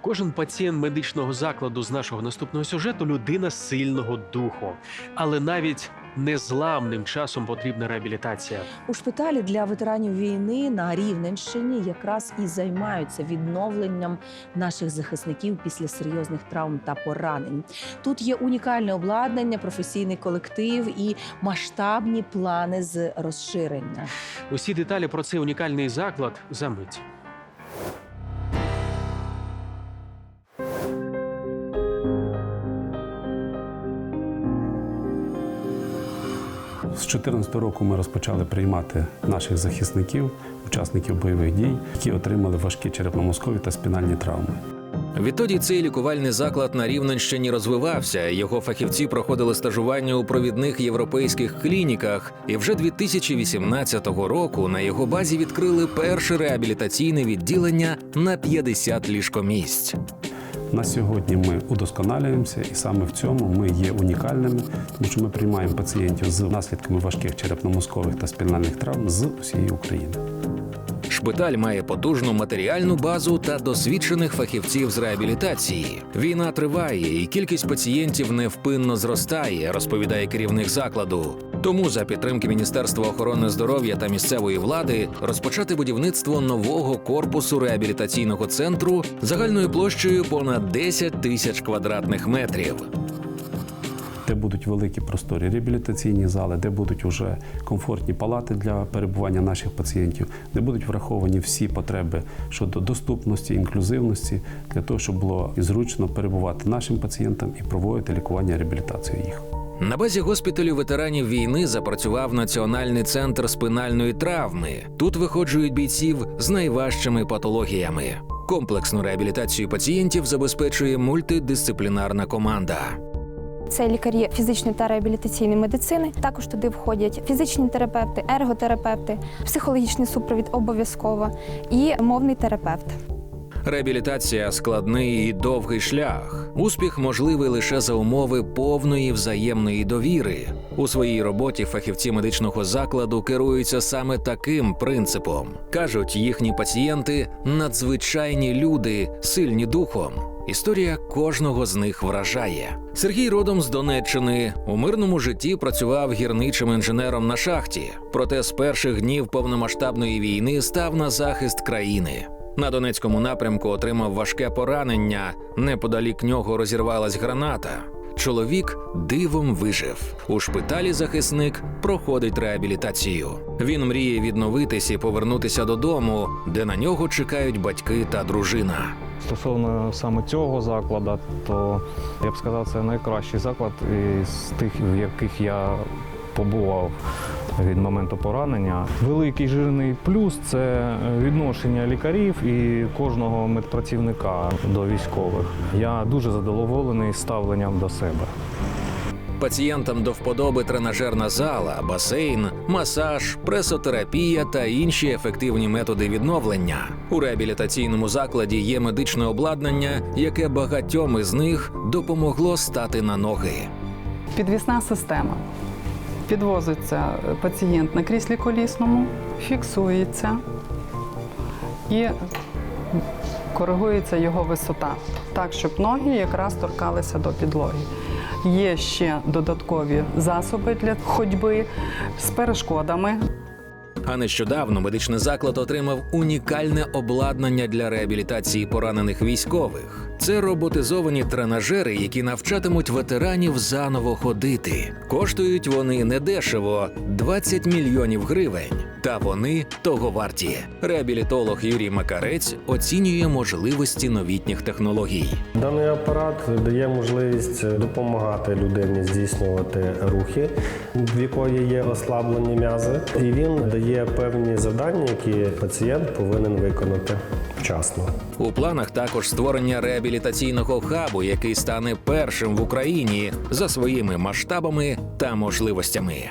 Кожен пацієнт медичного закладу з нашого наступного сюжету людина сильного духу, але навіть незламним часом потрібна реабілітація. У шпиталі для ветеранів війни на Рівненщині якраз і займаються відновленням наших захисників після серйозних травм та поранень. Тут є унікальне обладнання, професійний колектив і масштабні плани з розширення. Усі деталі про цей унікальний заклад за мить. З 2014 року ми розпочали приймати наших захисників, учасників бойових дій, які отримали важкі черепно-мозкові та спінальні травми. Відтоді цей лікувальний заклад на Рівненщині розвивався. Його фахівці проходили стажування у провідних європейських клініках, і вже 2018 року на його базі відкрили перше реабілітаційне відділення на 50 ліжкомісць. На сьогодні ми удосконалюємося, і саме в цьому ми є унікальними, тому що ми приймаємо пацієнтів з наслідками важких черепно-мозкових та спінальних травм з усієї України. Шпиталь має потужну матеріальну базу та досвідчених фахівців з реабілітації. Війна триває, і кількість пацієнтів невпинно зростає, розповідає керівник закладу. Тому за підтримки Міністерства охорони здоров'я та місцевої влади розпочати будівництво нового корпусу реабілітаційного центру загальною площею понад 10 тисяч квадратних метрів. де будуть великі просторі реабілітаційні зали, де будуть уже комфортні палати для перебування наших пацієнтів, де будуть враховані всі потреби щодо доступності, інклюзивності, для того, щоб було зручно перебувати нашим пацієнтам і проводити лікування реабілітацію їх. На базі госпіталю ветеранів війни запрацював Національний центр спинальної травми. Тут виходжують бійців з найважчими патологіями. Комплексну реабілітацію пацієнтів забезпечує мультидисциплінарна команда. Це лікарі фізичної та реабілітаційної медицини. Також туди входять фізичні терапевти, ерготерапевти, психологічний супровід обов'язково і мовний терапевт. Реабілітація складний і довгий шлях. Успіх можливий лише за умови повної взаємної довіри. У своїй роботі фахівці медичного закладу керуються саме таким принципом. кажуть, їхні пацієнти надзвичайні люди, сильні духом. Історія кожного з них вражає. Сергій родом з Донеччини у мирному житті працював гірничим інженером на шахті. Проте з перших днів повномасштабної війни став на захист країни. На Донецькому напрямку отримав важке поранення. Неподалік нього розірвалась граната. Чоловік дивом вижив. У шпиталі захисник проходить реабілітацію. Він мріє відновитись і повернутися додому, де на нього чекають батьки та дружина. Стосовно саме цього закладу, то я б сказав, це найкращий заклад із тих, в яких я побував від моменту поранення. Великий жирний плюс це відношення лікарів і кожного медпрацівника до військових. Я дуже задоволений ставленням до себе. Пацієнтам до вподоби тренажерна зала, басейн, масаж, пресотерапія та інші ефективні методи відновлення. У реабілітаційному закладі є медичне обладнання, яке багатьом із них допомогло стати на ноги. Підвісна система. Підвозиться пацієнт на кріслі колісному, фіксується і коригується його висота, так, щоб ноги якраз торкалися до підлоги. Є ще додаткові засоби для ходьби з перешкодами. А нещодавно медичний заклад отримав унікальне обладнання для реабілітації поранених військових. Це роботизовані тренажери, які навчатимуть ветеранів заново ходити. Коштують вони недешево 20 мільйонів гривень. Та вони того варті. Реабілітолог Юрій Макарець оцінює можливості новітніх технологій. Даний апарат дає можливість допомагати людині здійснювати рухи, в якої є ослаблені м'язи, і він дає певні завдання, які пацієнт повинен виконати вчасно. У планах також створення реабілітаційного хабу, який стане першим в Україні за своїми масштабами та можливостями.